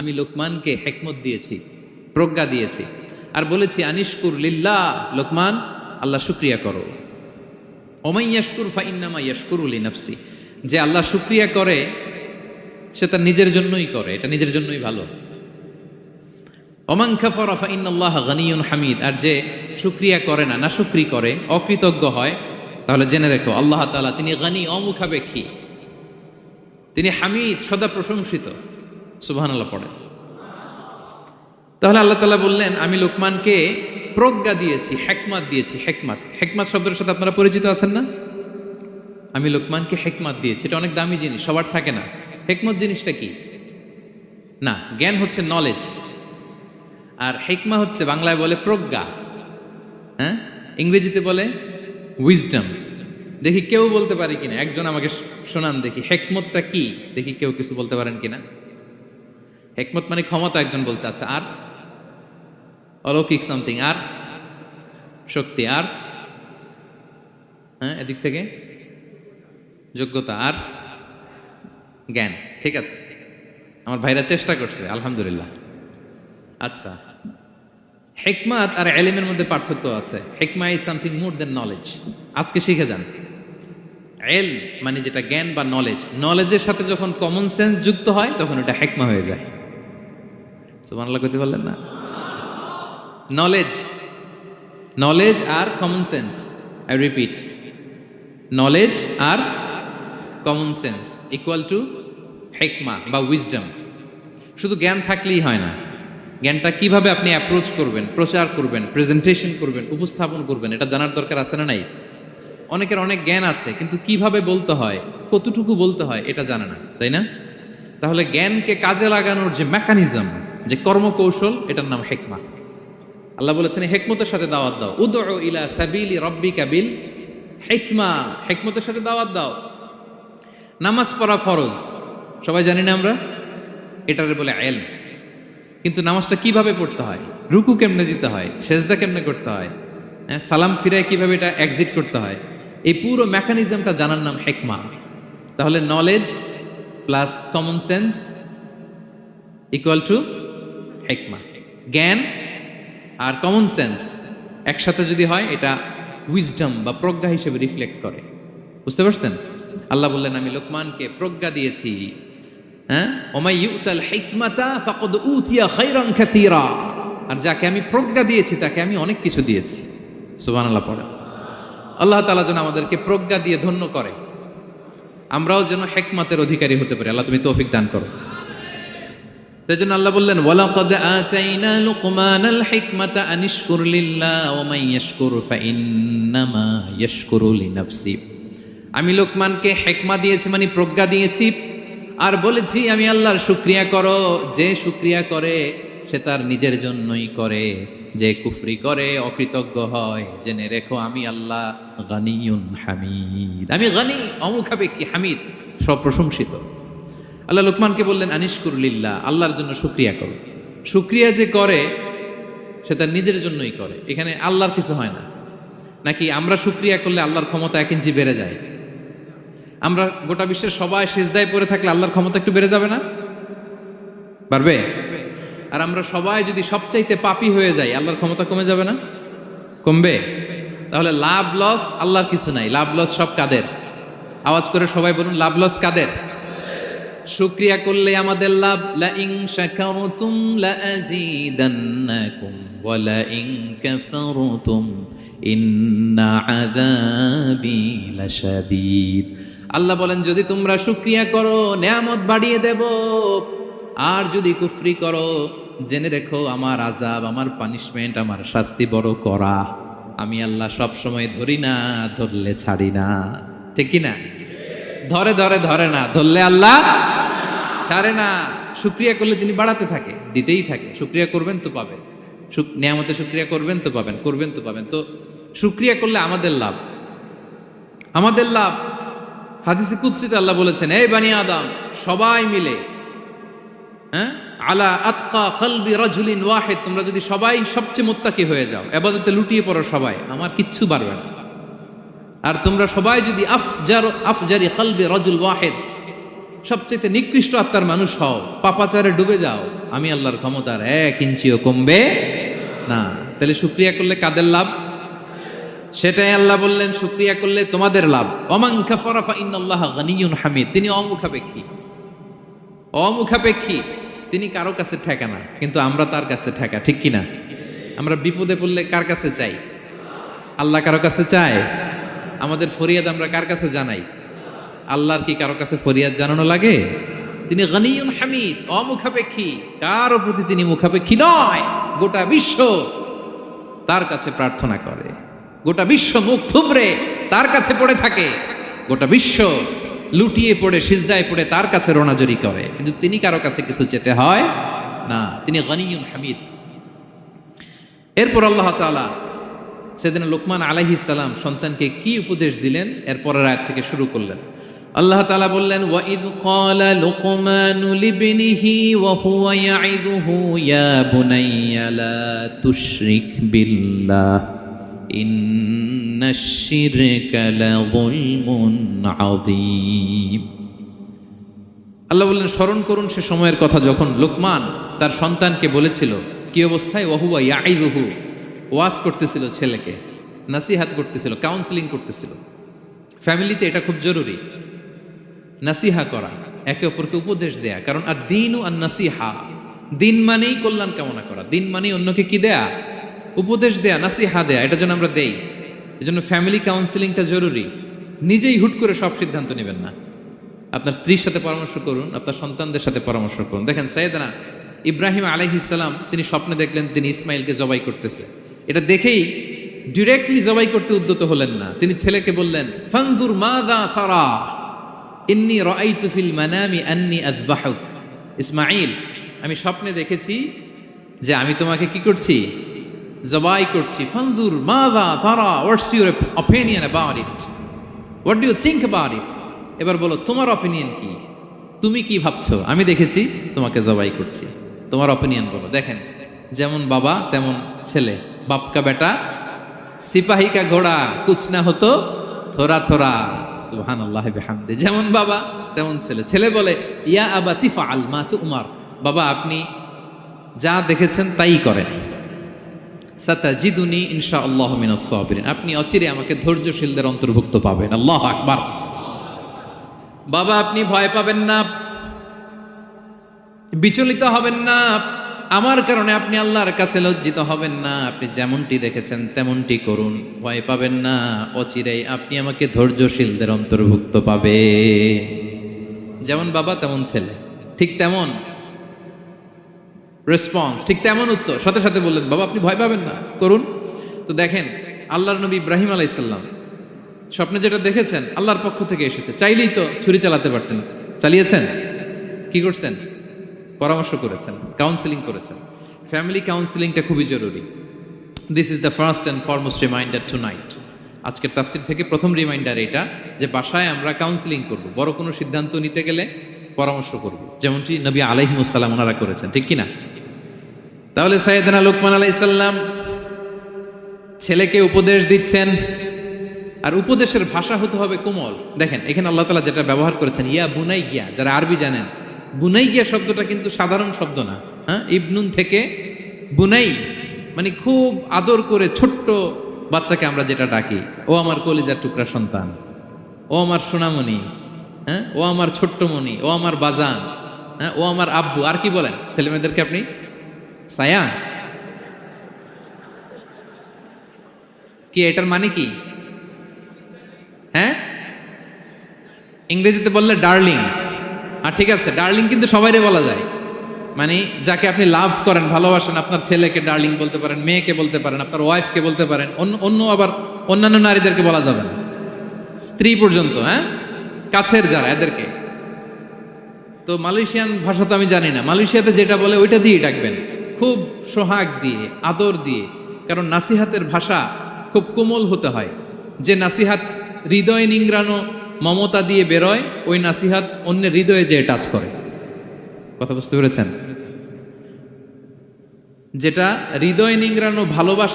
আমি লোকমানকে হেকমত দিয়েছি, প্রজ্ঞা দিয়েছি। আর বলেছি, আনিশকুর লিল্লা লোকমান, আল্লাহ শুক্রিয়া করো। ওমাই ইয়াশকুর ফা ইন্নামা ইয়াশকুরুল নাফসি যে আল্লাহ শুক্রিয়া করে, সে তার নিজের জন্যই করে, এটা নিজের জন্যই ভালো। ওমান খাফারা ফা ইন্নাল্লাহ গানিয়ুন হামিদ। আর যে শুক্রিয়া করে না না শুক্রি করে, অকৃতজ্ঞ হয়, তাহলে জেনে রেখো, আল্লাহ তাআলা তিনি গানি, অমুখাপেক্ষী। তিনি হামিদ, সদা প্রশংসিত। সুবহানাল্লাহ পড়েন তাহলে আল্লাহ তালা বললেন, আমি লোকমানকে প্রজ্ঞা দিয়েছি, হেকমাত দিয়েছি, হেকমাত। হেকমাত শব্দের সাথে আপনারা পরিচিত আছেন না? আমি লোকমানকে হেকমাত দিয়েছি। এটা অনেক দামি জিনিস, সবার থাকে না। হেকমত জিনিসটা কি? না, জ্ঞান হচ্ছে নলেজ আর হেকমা হচ্ছে বাংলায় বলে প্রজ্ঞা। হ্যাঁ? ইংরেজিতে বলে উইজডম দেখি কেউ বলতে পারে কিনা? একজন আমাকে শোনান দেখি, হেকমতটা কি? দেখি কেউ কিছু বলতে পারেন কিনা? হেকমত মানে ক্ষমতা একজন বলছে আচ্ছা আর? অলৌকিক সামথিং আর? শক্তি, আর? হ্যাঁ এদিক থেকে? যোগ্যতা, আর? জ্ঞান, ঠিক আছে। আমার ভাইরা চেষ্টা করছে, আলহামদুলিল্লাহ। আচ্ছা হেকমাত আর এলিমের মধ্যে পার্থক্য আছে। হেকমা is something more than knowledge আজকে শিখে যান। এল মানে যেটা জ্ঞান বা নলেজ নলেজের সাথে যখন কমন সেন্স যুক্ত হয়, তখন ওটা হেকমা হয়ে যায়। সুবহানাল্লাহ কইতে পারলেন না? Knowledge knowledge R common sense I repeat knowledge R common sense equal to হেকমা বা উইজডম শুধু জ্ঞান থাকলেই হয় না। জ্ঞানটা কীভাবে আপনি অ্যাপ্রোচ করবেন, প্রচার করবেন প্রেজেন্টেশন করবেন, উপস্থাপন করবেন, এটা জানার দরকার আছে না নাই? অনেকের অনেক জ্ঞান আছে, কিন্তু কীভাবে বলতে হয়, কতটুকু বলতে হয়, এটা জানে না, তাই না? তাহলে জ্ঞানকে কাজে লাগানোর যে মেকানিজম যে কর্মকৌশল এটার নাম হেকমা। আল্লাহ বলেছেন হেকমতের সাথে দাওয়াত দাও। উদ ইলা সাবিলি রব্বি কাবিল হেকমা। হেকমতের সাথে দাওয়াত দাও। নামাজ পড়া ফরজ। সবাই জানি না আমরা? এটারে বলে এল। কিন্তু নামাজটা কীভাবে পড়তে হয়? রুকু কেমনে দিতে হয়? সেজদা কেমনে করতে হয়? হ্যাঁ, সালাম ফিরায় কীভাবে এটা এক্সিট করতে হয়? এই পুরো মেকানিজমটা জানার নাম হেকমা। তাহলে knowledge plus common sense equal to হেকমা জ্ঞান আর কমন সেন্স একসাথে যদি হয়, এটা উইজডম বা প্রজ্ঞা হিসেবে রিফ্লেক্ট করে। বুঝতে পারছেন? আল্লাহ বললেন, আমি লোকমানকে প্রজ্ঞা দিয়েছি হ্যাঁ? ওমাই ইউতাল হিকমাতা ফাকদ উতিয়া খাইরান কাসীরা। আর যাকে আমি প্রজ্ঞা দিয়েছি, তাকে আমি অনেক কিছু দিয়েছি। সুবহানাল্লাহ পড়ে আল্লাহ তাআলা যেন আমাদেরকে প্রজ্ঞা দিয়ে ধন্য করে। আমরাও যেন হেকমাতের অধিকারী হতে পারি। আল্লাহ তুমি তৌফিক দান করো। তাই জন্য আল্লাহ বললেন, ওয়ালাকাদ আতাইনা লুকমানাল হিকমাতা আনিশকুর লিল্লাহ ওয়া মান ইয়াশকুর ফাইন্নামা ইয়াশকুরু লিনাফসি। আমি লোকমানকে হেকমা দিয়েছি মানে প্রজ্ঞা দিয়েছি, আর বলেছি, আমি আল্লাহর শুক্রিয়া করো, যে শুক্রিয়া করে, সে তার নিজের জন্যই করে। যে কুফরি করে, অকৃতজ্ঞ হয়, জেনে রেখো, আমি আল্লাহ গানিউন হামিদ। আমি গানি, অমুখাপেক্ষী হামিদ সপ্রশংসিত আল্লাহ লোকমানকে বললেন আনিশকুরলিল্লাহ আল্লাহর জন্য শুক্রিয়া করো। শুক্রিয়া যে করে, সে তার নিজের জন্যই করে। এখানে আল্লাহর কিছু হয় না। নাকি আমরা শুক্রিয়া করলে আল্লাহর ক্ষমতা এক ইঞ্চি বেড়ে যায়? আমরা গোটা বিশ্বের সবাই সিজদায় পড়ে থাকলে আল্লাহর ক্ষমতা একটু বেড়ে যাবে না? পারবে? আর আমরা সবাই যদি সবচাইতে পাপি হয়ে যাই, আল্লাহর ক্ষমতা কমে যাবে না? কমবে? তাহলে লাভ লস আল্লাহর কিছু নাই। লাভ লস সব কাদের? আওয়াজ করে সবাই বলুন, লাভ লস কাদের? শুক্রিয়া করলে আমাদের লাভ। লা ইন শাকারতুম লা ওয়া লা ইন কাফারতুম ইন্না আযাবি লাশাদীদ। আল্লাহ বলেন, যদি তোমরা শুক্রিয়া করো, নেয়ামত বাড়িয়ে দেব। আর যদি কুফরি করো, জেনে রেখো, আমার আজাব আমার পানিশমেন্ট, আমার শাস্তি বড় করা আমি আল্লাহ সব সময় ধরি না, ধরলে ছাড়ি না। ঠিক কি না ধরে ধরে ধরে না, ধরলে আল্লাহ ছাড়ে না। শুক্রিয়া করলে তিনি বাড়াতে থাকে, দিতেই থাকে। শুক্রিয়া করবেন তো পাবেন। নিয়ামতে শুক্রিয়া করবেন তো পাবেন, করবেন তো পাবেন। তো শুক্রিয়া করলে আমাদের লাভ। আমাদের লাভ। হাদিসে কুৎসিতে আল্লাহ বলেছেন, এই বানি আদম, সবাই মিলে হ্যাঁ? আলা আতকা কলবি রাজুলিন ওয়াহেদ, তোমরা যদি সবাই সবচেয়ে মোত্তাকি হয়ে যাও, এবাদতে লুটিয়ে পড়ো সবাই, আমার কিচ্ছু পারবে না। আর তোমরা সবাই যদি আফজার, আফজারি কলবে রজুল ওয়াহেদ সবচেয়ে নিকৃষ্ট আত্মার মানুষ হও, পাপাচারে ডুবে যাও, আমি আল্লাহর ক্ষমতার এক ইঞ্চিও কমবে না। তাহলে সুক্রিয়া করলে কাদের লাভ? সেটাই আল্লাহ বললেন, সুক্রিয়া করলে তোমাদের লাভ। অমাং হামিদ, তিনি অমুখাপেক্ষী। অমুখাপেক্ষী, তিনি কারও কাছে ঠেকা না, কিন্তু আমরা তার কাছে ঠেকা, ঠিক কিনা? আমরা বিপদে পড়লে কার কাছে চাই? আল্লাহ কারও কাছে চায়? আমাদের ফরিয়াদ আমরা কার কাছে জানাই? আল্লাহর কি কারও কাছে ফরিয়াদ জানানো লাগে? তিনি গনিয়ুন হামিদ, অমুখাপেক্ষী। কারও প্রতি তিনি মুখাপেক্ষী নয়, গোটা বিশ্ব তার কাছে প্রার্থনা করে। গোটা বিশ্ব মুখ থুবড়ে, তার কাছে পড়ে থাকে। গোটা বিশ্ব লুটিয়ে পড়ে, সিজদায় পড়ে, তার কাছে রোনাজরি করে। কিন্তু তিনি কারও কাছে কিছু চেতে হয় না। তিনি গনিয়ুন হামিদ। এরপর আল্লাহ তাআলা সেদিন লোকমান আলাইহিস সালাম সন্তানকে কি উপদেশ দিলেন? এরপরের আয়াত থেকে শুরু করলেন। আল্লাহ তালা বললেন, ওয়াইদ ক্বালা লুকমানু লিবনিহি ওয়া হুয়া ইয়াইদুহু ইয়া বুনাইয়া লা তুশরিক বিল্লাহ আল্লাহ বললেন, স্মরণ করুন সে সময়ের কথা যখন লোকমান তার সন্তানকে বলেছিল, কি অবস্থায়? ওহুয়া ইয়াইদুহু ওয়াজ করতেছিল ছেলেকে, নাসিহাত করতেছিল কাউন্সিলিং করতেছিল। ফ্যামিলিতে এটা খুব জরুরি। নাসিহা করা, একে অপরকে উপদেশ দেয়া। কারণ আর দিন আর নাসিহা দিন মানেই কল্যাণ কামনা করা। দিন মানেই অন্যকে কি দেয়া? উপদেশ দেয়া, নাসিহা দেয়া, এটা যেন আমরা দেই। এজন্য ফ্যামিলি কাউন্সিলিংটা জরুরি। নিজেই হুট করে সব সিদ্ধান্ত নেবেন না। আপনার স্ত্রীর সাথে পরামর্শ করুন, আপনার সন্তানদের সাথে পরামর্শ করুন। দেখেন সৈয়দনা ইব্রাহিম আলাইহিসাল্লাম তিনি স্বপ্নে দেখলেন তিনি ইসমাইলকে জবাই করতেছে। এটা দেখেই ডিরেক্টলি জবাই করতে উদ্যত হলেন না। তিনি ছেলেকে বললেন, ফানজুর মাযা তারা? ইন্নি রাআইতু ফিল মানামি আন্নি আযবাহুক। ইসমাইল আমি স্বপ্নে দেখেছি যে আমি তোমাকে কি করছি? জবাই করছি। ফানজুর মাযা তারা what's your opinion about it what do you think about it এবার বলো, তোমার অপিনিয়ন কি? তুমি কি ভাবছ? আমি দেখেছি তোমাকে জবাই করছি। তোমার অপিনিয়ন বলো। দেখেন, যেমন বাবা, তেমন ছেলে। বাপকা বেটা সিপাহিকা ঘোড়া, কুছ না হতো থোরা থোরা সুহান আল্লাহ বেহামদে। যেমন বাবা, তেমন ছেলে। ছেলে বলে, ইয়া আবা তিফা আল মা উমার। বাবা, আপনি যা দেখেছেন তাই করেন। সাতাজিদুনি ইনশা আল্লাহ মিনাস সাবিরিন। আপনি অচিরে আমাকে ধৈর্যশীলদের অন্তর্ভুক্ত পাবেন। আল্লাহ আকবার। বাবা, আপনি ভয় পাবেন না। বিচলিত হবেন না। আমার কারণে আপনি আল্লাহর কাছে লজ্জিত হবেন না, আপনি যেমনটি দেখেছেন তেমনটি করুন, ভয় পাবেন না, অচিরেই আপনি আমাকে ধৈর্যশীলদের অন্তর্ভুক্ত পাবে যেমন বাবা, তেমন ছেলে, ঠিক তেমন রেসপন্স ঠিক তেমন উত্তর, সাথে সাথে বললেন, বাবা, আপনি ভয় পাবেন না, করুন। তো দেখেন, আল্লাহর নবী ইব্রাহিম আলাইসাল্লাম স্বপ্নে যেটা দেখেছেন, আল্লাহর পক্ষ থেকে এসেছে, চাইলেই তো ছুরি চালাতে পারতেন চালিয়েছেন, কি করছেন? পরামর্শ করেছেন কাউন্সিলিং করেছেন। ফ্যামিলি কাউন্সিলিংটা খুবই জরুরি। This is the first and foremost reminder tonight আজকের তাফসির থেকে প্রথম রিমাইন্ডার এটা যে বাসায় আমরা কাউন্সিলিং করব। বড় কোনো সিদ্ধান্ত নিতে গেলে পরামর্শ করব। যেমনটি নবী আলাইহিমুসাল্লাম ওনারা করেছেন, ঠিক কি না তাহলে সাইয়েদনা লোকমান আলাইসাল্লাম ছেলেকে উপদেশ দিচ্ছেন। আর উপদেশের ভাষা হতে হবে কোমল। দেখেন, এখানে আল্লাহ তালা যেটা ব্যবহার করেছেন, ইয়া বুনাই গিয়া যারা আরবি জানেন বুনাই গিয়া শব্দটা কিন্তু সাধারণ শব্দ না হ্যাঁ? ইবনুন থেকে বুনাই মানে খুব আদর করে ছোট্ট বাচ্চাকে আমরা যেটা ডাকি, ও আমার কলিজার টুকরা সন্তান, ও আমার সোনামণি হ্যাঁ? ও আমার ছোট্ট মণি ও আমার বাজান হ্যাঁ? ও আমার আব্বু, আর কি বলেন ছেলেমেয়েদেরকে আপনি? সায়া? কি, এটার মানে কি? হ্যাঁ? ইংরেজিতে বললে ডার্লিং। আর ঠিক আছে ডার্লিং কিন্তু সবাইরে বলা যায়। মানে যাকে আপনি লাভ করেন, ভালোবাসেন, আপনার ছেলেকে ডার্লিং বলতে পারেন, মেয়েকে বলতে পারেন, আপনার ওয়াইফকে বলতে পারেন, অন্য অন্য আবার অন্যান্য নারীদেরকে বলা যাবে না। স্ত্রী পর্যন্ত হ্যাঁ? কাছের যারা, এদেরকে। তো মালয়েশিয়ান ভাষা তো আমি জানি না। মালয়েশিয়াতে যেটা বলে, ওইটা দিয়ে ডাকবেন। খুব সোহাগ দিয়ে, আদর দিয়ে। কারণ নাসিহাতের ভাষা খুব কোমল হতে হয়। যে নাসিহাত, হৃদয় নিংড়ানো মমতা দিয়ে বেরোয়, ওই নাসিহাত অন্যের হৃদয়ে যেয়ে টাচ করে। কথা বুঝতে পেরেছেন? যেটা হৃদয় নিংড়ানো ভালোবাসা